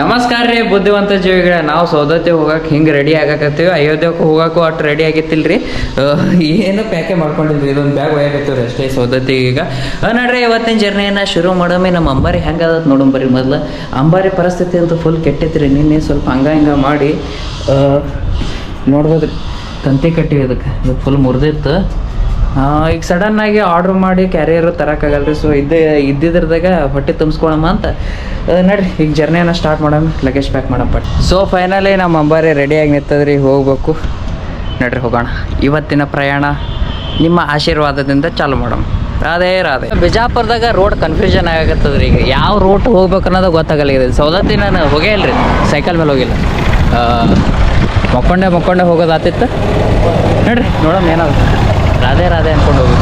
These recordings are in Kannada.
ನಮಸ್ಕಾರ ರೀ ಬುದ್ಧಿವಂತ ಜೀವಿಗಳ. ನಾವು ಸೌದತ್ತಿ ಹೋಗಕ್ಕೆ ಹಿಂಗೆ ರೆಡಿ ಆಗಕತ್ತೀವಿ. ಅಯೋಧ್ಯಕ್ಕೆ ಹೋಗಕ್ಕೂ ಅಷ್ಟು ರೆಡಿ ಆಗಿತ್ತಿಲ್ರಿ. ಏನು ಪ್ಯಾಕೆ ಮಾಡ್ಕೊಂಡಿದ್ವಿ ಇದೊಂದು ಬ್ಯಾಗ್ ಒಯ್ಯಾಕತ್ತೀವಿ ರೀ ಅಷ್ಟೇ ಸೌದತ್ತಿಗೆ ಈಗ. ನೋಡ್ರಿ, ಇವತ್ತಿನ ಜರ್ನಿಯನ್ನ ಶುರು ಮಾಡೋಮೇ. ನಮ್ಮ ಅಂಬಾರಿ ನೋಡೋಣ ಬರ್ರಿ ಮೊದ್ಲು. ಅಂಬಾರಿ ಪರಿಸ್ಥಿತಿ ಅಂತೂ ಫುಲ್ ಕೆಟ್ಟೈತ್ರಿ. ನಿನ್ನೆ ಸ್ವಲ್ಪ ಹಂಗ ಹಿಂಗೆ ಮಾಡಿ ನೋಡ್ಬೋದ್ರಿ. ತಂತಿ ಕಟ್ಟಿವಿ ಅದಕ್ಕೆ. ಫುಲ್ ಮುರಿದಿತ್ತು. ಈಗ ಸಡನ್ ಆಗಿ ಆರ್ಡರ್ ಮಾಡಿ ಕ್ಯಾರಿಯರ್ ರೀ ಸೊ ಇದ್ದೇ, ಇದ್ದಿದ್ರದಾಗ ಹೊಟ್ಟೆ ತುಂಬಿಸ್ಕೊಳಮ್ಮ ಅಂತ. ನಡ್ರಿ, ಈಗ ಜರ್ನಿಯನ್ನು ಸ್ಟಾರ್ಟ್ ಮಾಡೋಣ ಲಗೇಜ್ ಪ್ಯಾಕ್ ಮಾಡಪ್ಪ ಸೊ ಫೈನಲಿ ನಮ್ಮ ಅಂಬಾರಿ ರೆಡಿಯಾಗಿ ನಿಂತದ್ರಿ, ಹೋಗ್ಬೇಕು. ನಡ್ರಿ, ಹೋಗೋಣ. ಇವತ್ತಿನ ಪ್ರಯಾಣ ನಿಮ್ಮ ಆಶೀರ್ವಾದದಿಂದ ಚಾಲು ಮಾಡಮ್ ರಾಧೇ, ರಾಧೆ. ಬಿಜಾಪುರದಾಗ ರೋಡ್ ಕನ್ಫ್ಯೂಷನ್ ಆಗತ್ತದ್ರಿ ಈಗ. ಯಾವ ರೂಟ್ ಹೋಗ್ಬೇಕು ಅನ್ನೋದು ಗೊತ್ತಾಗಲ್ಲ ಇದೆ ಸೌದತ್ತಿ ನಾನು ಹೋಗೇ ಇಲ್ರಿ. ಸೈಕಲ್ ಮೇಲೆ ಹೋಗಿಲ್ಲ. ಮಕ್ಕೊಂಡೆ ಮಕ್ಕೊಂಡೆ ಹೋಗೋದಾತಿತ್ತು. ನೋಡ್ರಿ ನೋಡಮ್ ಏನದ ರಾಧೆ ರಾಧೆ ಅನ್ಕೊಂಡು ಹೋಗಿ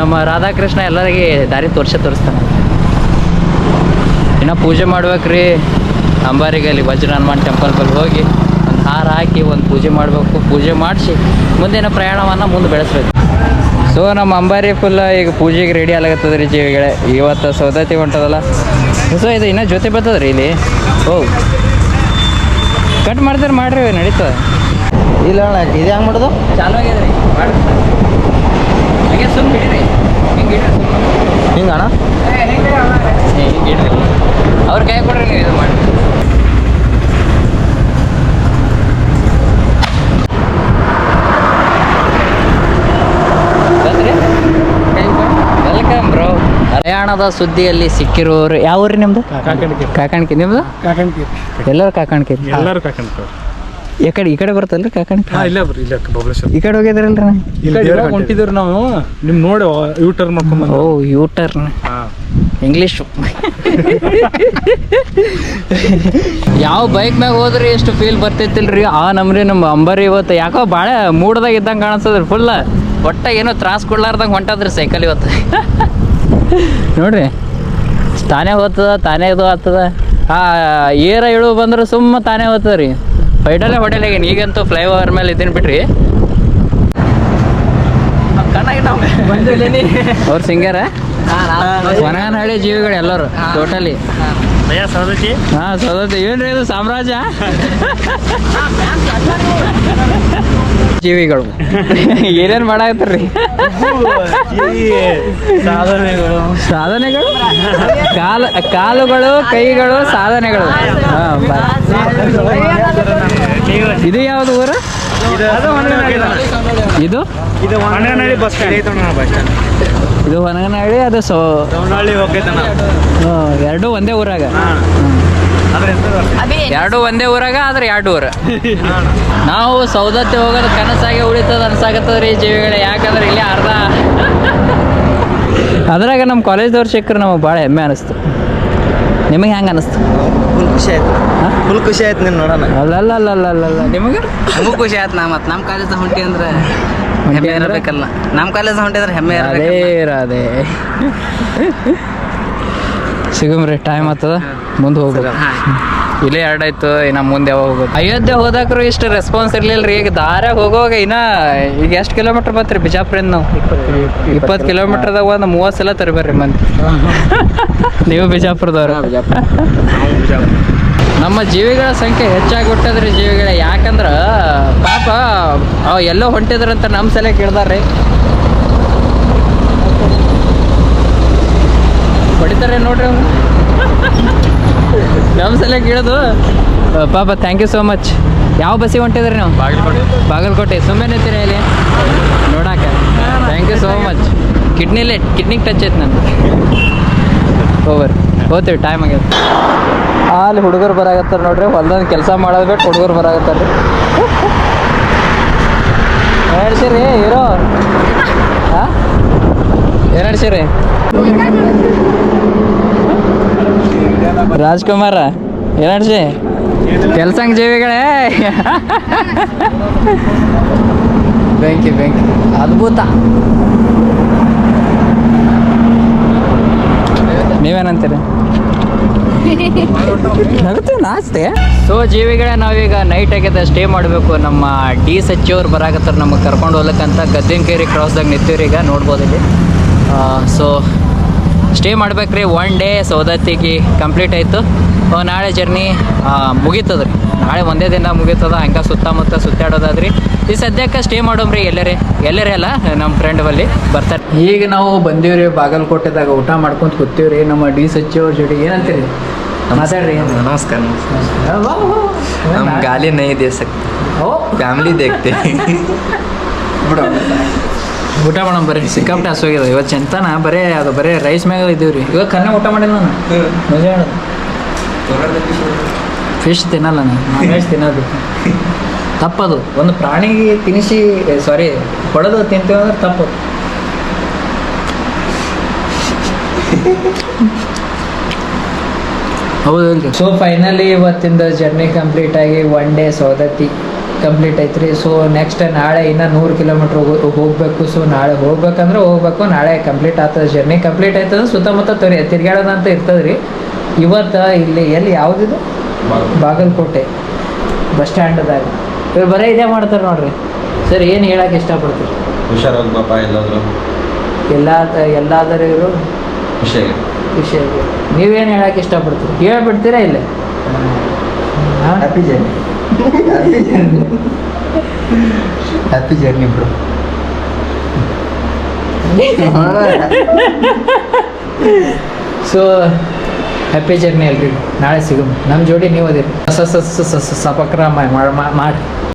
ನಮ್ಮ ರಾಧಾಕೃಷ್ಣ ಎಲ್ಲರಿಗೆ ದಾರಿ ತೋರಿಸ, ತೋರಿಸ್ತಾನೆ. ಇನ್ನು ಪೂಜೆ ಮಾಡ್ಬೇಕ್ರಿ ಅಂಬಾರಿಗೆ ಅಲ್ಲಿ ವಜ್ರ ಹನುಮಾನ್ ಟೆಂಪಲ್ ಬಲ್ಲಿ ಹೋಗಿ ಒಂದು ಹಾರ ಹಾಕಿ ಒಂದು ಪೂಜೆ ಮಾಡಬೇಕು. ಪೂಜೆ ಮಾಡಿಸಿ ಮುಂದಿನ ಪ್ರಯಾಣವನ್ನು ಮುಂದೆ ಬೆಳೆಸ್ಬೇಕು. ಸೊ ನಮ್ಮ ಅಂಬಾರಿ ಫುಲ್ಲ ಈಗ ಪೂಜೆಗೆ ರೆಡಿ ಆಗತ್ತದ ರೀ ಜೀವಿಗಳೇ. ಇವತ್ತು ಸೌದತ್ತಿ ಹೊಂಟದಲ್ಲ. ಸೊ ಇದು ಇನ್ನೂ ಜೊತೆ ಬರ್ತದ ರೀ ಇಲ್ಲಿ? ಓ ಕಟ್ ಮಾಡ್ತಾರೆ ಮಾಡ್ರಿ, ನಡೀತದೆ. ಇಲ್ಲ ಅಣ್ಣ ಇದು ಹೆಂಗೆ ಮಾಡೋದು? ಚಾಲು ಆಗಿದೆ ರೀ ಮಾಡಿ. ಹಾಗೆ ಸುಮ್ಮನೆ ಹಿಡೀರಿ ಹಿಂಗೆ ಹಿಡ್ರಿ ಹಿಂಗೆ ಅಣ್ಣ? ಹಿಂಗೆ ಹಿಡ್ರಿ ಅವ್ರ ಕೈ ಕೊಡ್ರಿ ನೀವು ಇದು ಮಾಡಿ. ಪ್ರಯಾಣದ ಸುದ್ದಿಯಲ್ಲಿ ಸಿಕ್ಕಿರೋರು ಯಾವ ಊರು ನಿಮ್ದು? ಕಾಕಣಿಕೆ ನಿಮ್ದು? ಎಲ್ಲರೂ ಕಾಕಣಿಕೆ ಎಲ್ಲರೂ ಕಾಕಂತ ಈ ಕಡೆ ಈ ಕಡೆ ಬರ್ತಲ್ರಿ ಕಾಕಣಿ ಹಾ ಇಲ್ಲ ಬರ್ರಿ ಇಲ್ಲ ಬಬಲೇಶ್ವರ. ಈ ಕಡೆ ಹೋಗಿದ್ರಲ್ರಿ ಇವಾಗ ಹೊಂಟಿದ್ರು ನಾವು. ನಿಮ್ ನೋಡಿ ಯೂ ಟರ್ನ್ ಮಾಡ್ಕೊಂಡ್ ಓ ಯೂ ಟರ್ನ್ ಹಾ. ಇಂಗ್ಲೀಷು ಯಾವ ಬೈಕ್ ಮ್ಯಾಗ ಹೋದ್ರಿ ಎಷ್ಟು ಫೀಲ್ ಬರ್ತೈತಿಲ್ರಿ ಆ ನಮ್ರಿ ನಮ್ಮ ಅಂಬರಿ ಇವತ್ತು ಯಾಕೋ ಭಾಳ ಮೂಡ್ದಾಗ ಇದ್ದಂಗೆ ಕಾಣಿಸ್ತದ್ರಿ ಫುಲ್ ಒಟ್ಟ ಏನೋ ತ್ರಾಸ್ ಕೊಡ್ಲಾರ್ದಂಗೆ ಹೊಂಟದ್ರಿ ಸೈಕಲ್ ಇವತ್ತು. ನೋಡ್ರಿ ತಾನೇ ಹೋಗ್ತದ ತಾನೇ ಇದು ಆಗ್ತದ. ಆ ಏರ ಇಳು ಬಂದ್ರೆ ಸುಮ್ಮ ತಾನೇ ಹೋಗ್ತದ ರೀ ಫೈಡಲ್ಲೇ ಹೋಟೆಲ್ ಆಗಿನ ಈಗಂತೂ ಫ್ಲೈ ಓವರ್ ಮೇಲೆ ಇದ್ದೀನಿ ಬಿಡ್ರಿ. ಅವ್ರ ಸಿಂಗರ ಹೊನಗನಹಳ್ಳಿ ಜೀವಿಗಳು ಎಲ್ಲರೂ ಟೋಟಲಿ ಹಾ. ಸೌದತ್ತಿ ಏನ್ರಿ ಇದು ಸಾಮ್ರಾಜ್ಯ? ಜೀವಿಗಳು. ಏನೇನ್ ಮಾಡಾಕತ್ತಾರ್ರಿ ಸಾಧನೆಗಳು. ಸಾಧನೆಗಳು? ಕಾಲ ಕಾಲುಗಳು ಕೈಗಳು ಸಾಧನೆಗಳು. ಹಾ, ಇದು ಯಾವ್ದು ಊರು? ಇದು ಇದು? ಹೊನಗನಹಳ್ಳಿ ಬಸ್ ಇದು ಹೊನಗನಹಳ್ಳಿ ಅದು ಸೊ ಹೋಗೈತನ ಎರಡು ಒಂದೇ ಊರಾಗ? ಎರಡು ಒಂದೇ ಊರಾಗ ಆದ್ರೆ ಎರಡು ಊರ. ನಾವು ಸೌದತ್ತಿ ಹೋಗೋದು ಕನಸಾಗಿ ಉಳಿತದ ಅನ್ಸಾಕತ್ತದ್ರಿ ಜೀವಿಗಳ. ಯಾಕಂದ್ರೆ ಇಲ್ಲಿ ಅರ್ಧ ಅದ್ರಾಗ ನಮ್ಮ ಕಾಲೇಜ್ದವ್ರು ಸಿಕ್ಕರು ನಮಗೆ ಭಾಳ ಹೆಮ್ಮೆ ಅನಿಸ್ತು. ನಿಮಗೆ ಹೆಂಗೆ ಅನಿಸ್ತು? ಫುಲ್ ಖುಷಿ ಆಯ್ತು? ಫುಲ್ ಖುಷಿ ಆಯ್ತು ನೀನು ನೋಡೋಣ. ಅಲ್ಲಲ್ಲಲ್ಲಲ್ಲಲ್ಲ ನಿಮಗೆ? ನಮಗೂ ಖುಷಿ ಆಯ್ತು ನಾ ಮತ್ತೆ ನಮ್ಮ ಕಾಲೇಜ್ ಹೊಂಟಿ ಅಂದ್ರೆ ಹೆಮ್ಮೆ ಇರಬೇಕಲ್ಲ. ನಮ್ಮ ಕಾಲೇಜ್ ಹೊಂಟಿದ್ರೆ ಹೆಮ್ಮೆ ಅದೇ ರಾಧೆ. ಸಿಗಮ್ರಿ ಟೈಮ್ ಆಗ್ತದ ಮುಂದೆ ಹೋಗ್ಬೇಕು. ಇಲ್ಲೇ ಎರಡಾಯ್ತು ಇನ್ನ ಮುಂದೆ ಯಾವಾಗ ಹೋಗೋದು? ಅಯೋಧ್ಯೆ ಹೋದಾಕ್ರು ಇಷ್ಟು ರೆಸ್ಪಾನ್ಸ್ ಇರ್ಲಿಲ್ಲ ರೀ ಈಗ ದಾರ್ಯಾಗ ಹೋಗುವಾಗ ಇನ್ನ ಈಗ ಎಷ್ಟು ಕಿಲೋಮೀಟರ್ ಬತ್ರಿ? ಬಿಜಾಪುರಿಂದ ನಾವು? ಇಪ್ಪತ್ತು ಕಿಲೋಮೀಟರ್ದಾಗ ಒಂದು ಮೂವತ್ತು ಸಲ ತರಬೇರಿ ಮಂದಿ. ನೀವು ಬಿಜಾಪುರದವ್ರ. ನಮ್ಮ ಜೀವಿಗಳ ಸಂಖ್ಯೆ ಹೆಚ್ಚಾಗಿ ಹುಟ್ಟದ್ರಿ ಜೀವಿಗಳ. ಯಾಕಂದ್ರ ಪಾಪ ಅವ್ ಎಲ್ಲೋ ಹೊಂಟಿದ್ರಂತ ನಮ್ಮ ಸಲ ಕೇಳ್ದಾರ್ರಿ. ಹೊಡಿತಾರೆ ನೋಡ್ರಿ ಅವ್ರು. ನಮ್ಮ ಸಲ ಕೇಳೋದು ಪಾಪ ಥ್ಯಾಂಕ್ ಯು ಸೋ ಮಚ್ ಯಾವ ಬಸ್ಸಿಗೆ ಹೊಂಟಿದ್ರಿ ನಾವು? ಬಾಗಲಕೋಟೆ. ಬಾಗಲಕೋಟೆ. ಸುಮ್ಮನೆ ನಿಂತೀರ ಇಲ್ಲಿ? ನೋಡಾಕ. ಥ್ಯಾಂಕ್ ಯು ಸೋ ಮಚ್ ಕಿಡ್ನಿಲೇ ಕಿಡ್ನಿಗೆ ಟಚ್ ಐತೆ ನಂದು. ಓವರ್ ಹೋಗ್ತೀವಿ ಟೈಮ್ ಆಗ್ಯದ ಅಲ್ಲಿ ಹುಡುಗರು ಬರಾಕತ್ತಾರ ನೋಡ್ರಿ ಹೊಲ್ದಂದು ಕೆಲಸ ಮಾಡೋದು ಬಿಟ್ಟು ಹುಡುಗರು ಬರಾಕತ್ತಾರ ರೀ. ಹೇಳ್ಸಿರಿ ಹೀರೋ. ಹಾಂ ಏನು ಹೇಳ್ಸಿರಿ ರಾಜ್ಕುಮಾರ ಏನಾಡ್ಸಿ ಕೆಲಸ ಕೆಲ್ಸಂಗ್ ಜೀವಿಗಳೇ. ಬೆಂಕಿ ಬೆಂಕಿ ಅದ್ಭುತ. ನೀವೇನಂತೀರಿ? ನಾಸ್ತೆ ಸೊ ಜೀವಿಗಳೇ ನಾವೀಗ ನೈಟ್ ಆಗ್ಯದ ಸ್ಟೇ ಮಾಡಬೇಕು. ನಮ್ಮ ಡಿ ಸಚಿವರು ಬರಾಕತ್ತಾರ ನಮಗೆ ಕರ್ಕೊಂಡು ಹೋಗ್ಲಕ್ಕಂತ ಗದ್ದೆಂಕೇರಿ ಕ್ರಾಸ್ದಾಗ ನಿಂತೀವ್ರಿ ಈಗ ನೋಡ್ಬೋದು ಇಲ್ಲಿ. ಸೊ ಸ್ಟೇ ಮಾಡ್ಬೇಕ್ರಿ ಒನ್ ಡೇ ಸೌದತ್ತಿಗೆ ಕಂಪ್ಲೀಟ್ ಆಯಿತು. ನಾಳೆ ಜರ್ನಿ ಮುಗೀತದ ರೀ ನಾಳೆ ಒಂದೇ ದಿನ ಮುಗೀತದ ಹಂಗೆ ಸುತ್ತಮುತ್ತ ಸುತ್ತಾಡೋದಾದ್ರಿ. ಈ ಸದ್ಯಕ್ಕೆ ಸ್ಟೇ ಮಾಡೋಮ್ರಿ ಎಲ್ಲರೇ ಎಲ್ಲರೇ ಅಲ್ಲ ನಮ್ಮ ಫ್ರೆಂಡ್ ಬಲ್ಲಿ ಬರ್ತಾರೆ. ಈಗ ನಾವು ಬಂದೀವ್ರಿ ಬಾಗಲಕೋಟೆದಾಗ ಊಟ ಮಾಡ್ಕೊಂಡು ಕೂತೀವ್ರಿ. ನಮ್ಮ ಡಿ ಸಚಿವ್ರ ಜೋಡಿ ಏನಂತೀರಿ? ಮಾತಾಡ್ರಿ. ನಮಸ್ಕಾರ ನಮ್ಮ ಗಾಲಿ ನೈ ದೇಶಕ್ಕೆ ಫ್ಯಾಮಿಲಿ ದೇಖ್ತೆ ಬಿಡೋ. ಊಟ ಮಾಡೋಣ ಬರೀ ಸಿಕ್ಕಾಪಟ್ಟೆ ಹಸುವಾಗ್ಯದ ಇವತ್ತು ಚಂತಾನ. ಬರೇ ಅದು ಬರೇ ರೈಸ್ ಮ್ಯಾಗ ಇದ್ದೀವಿ ರೀ. ಇವಾಗ ಕನ್ನೆ ಊಟ ಮಾಡಿಲ್ಲ ನಾನು. ಮಜಾ ಮಾಡೋದು ಫಿಶ್ ತಿನ್ನಲ್ಲ ನಾನು. ನಾನ್ ತಿನ್ನೋದು. ತಪ್ಪದು. ಒಂದು ಪ್ರಾಣಿಗೆ ತಿನಿಸಿ ಸಾರಿ ಹೊಡೆದು ತಿಂತೀವಿ ಅಂದ್ರೆ ತಪ್ಪದು ಹೌದು ಸೊ ಫೈನಲಿ ಇವತ್ತಿಂದ ಜರ್ನಿ ಕಂಪ್ಲೀಟ್ ಆಗಿ ಒನ್ ಡೇ ಸೌದತ್ತಿ ಕಂಪ್ಲೀಟ್ ಐತ್ರಿ. ಸೊ ನೆಕ್ಸ್ಟ್ ನಾಳೆ ಇನ್ನು ನೂರು ಕಿಲೋಮೀಟ್ರ್ ಹೋಗ್ಬೇಕು. ಸೊ ನಾಳೆ ಹೋಗ್ಬೇಕಂದ್ರೆ ಹೋಗ್ಬೇಕು. ನಾಳೆ ಕಂಪ್ಲೀಟ್ ಆಗ್ತದೆ ಜರ್ನಿ ಕಂಪ್ಲೀಟ್ ಆಯ್ತದ. ಸುತ್ತಮುತ್ತ ತೊರಿ ತಿರ್ಗಾಡೋದಂತ ಇರ್ತದ್ರಿ. ಇವತ್ತು ಇಲ್ಲಿ ಎಲ್ಲಿ ಯಾವುದಿದು? ಬಾಗಲಕೋಟೆ. ಬಸ್ ಸ್ಟ್ಯಾಂಡ್ದಾಗ. ಇವ್ರು ಬರೀ ಇದೇ ಮಾಡ್ತಾರೆ ನೋಡ್ರಿ. ಸರ್ ಏನು ಹೇಳಕ್ಕೆ ಇಷ್ಟಪಡ್ತೀರಿ? ಹುಷಾರಾಗಪ್ಪ ಎಲ್ಲಾದ್ರೂ? ಎಲ್ಲ ಎಲ್ಲಾದರೂ ಇವರು? ವಿಷಯ ವಿಷಯ ನೀವೇನು ಹೇಳಕ್ಕೆ ಇಷ್ಟಪಡ್ತೀರಿ? ಹೇಳ್ಬಿಡ್ತೀರಾ ಇಲ್ಲೇ? Happy journey happy journey bro so happy journey ಅಲ್ರಿ ನಾಳೆ ಸಿಗು ನಮ್ಮ ಜೋಡಿ ನೀವು ಅದಿರಿ. ಸ ಸ ಸ ಸ ಸ ಸಪಕ್ರ ಮಾಡಿ.